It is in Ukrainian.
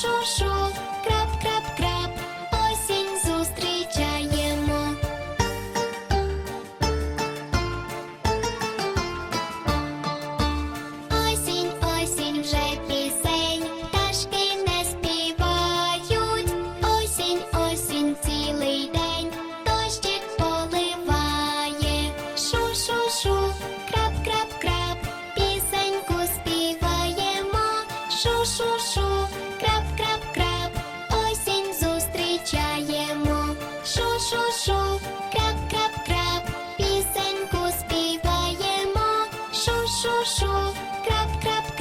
шу-шу, крап-крап-крап, осінь зустрічаємо. Осінь, осінь вже пісень, пташки не співають. Осінь, осінь цілий день, дощик поливає. Шу-шу-шу, крап-крап-крап, пісеньку співаємо. Шу-шу-шу. шу-шу, крап-крап-крап, пісеньку співаємо, шу-шу-шу, крап-крап-крап.